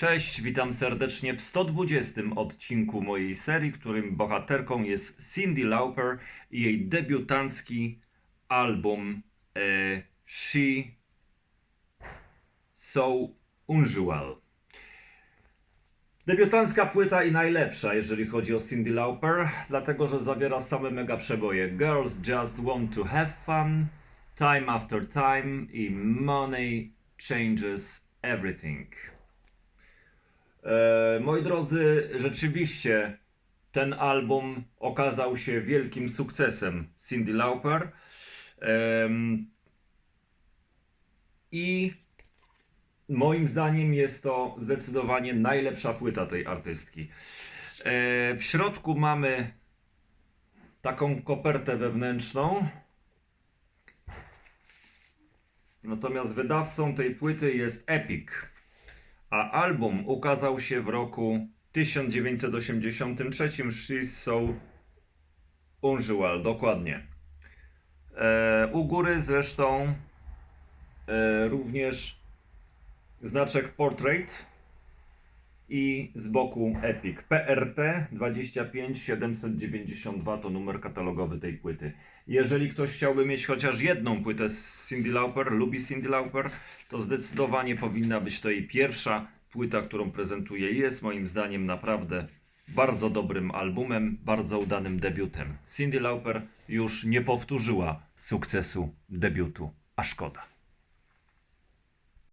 Cześć, witam serdecznie w 120 odcinku mojej serii, którym bohaterką jest Cindy Lauper i jej debiutancki album e, She So Unusual. Debiutancka płyta i najlepsza, jeżeli chodzi o Cindy Lauper, dlatego że zawiera same mega przeboje Girls Just Want to Have Fun, Time After Time i Money Changes Everything. E, moi drodzy, rzeczywiście ten album okazał się wielkim sukcesem Cindy Lauper. I moim zdaniem jest to zdecydowanie najlepsza płyta tej artystki. E, w środku mamy taką kopertę wewnętrzną. Natomiast wydawcą tej płyty jest Epic. A album ukazał się w roku 1983. She's So Unusual, dokładnie. E, u góry zresztą e, również znaczek Portrait i z boku Epic. PRT 25792 to numer katalogowy tej płyty. Jeżeli ktoś chciałby mieć chociaż jedną płytę z Cindy Lauper, lubi Cindy Lauper, to zdecydowanie powinna być to jej pierwsza płyta, którą prezentuje. Jest moim zdaniem naprawdę bardzo dobrym albumem, bardzo udanym debiutem. Cindy Lauper już nie powtórzyła sukcesu debiutu, a szkoda.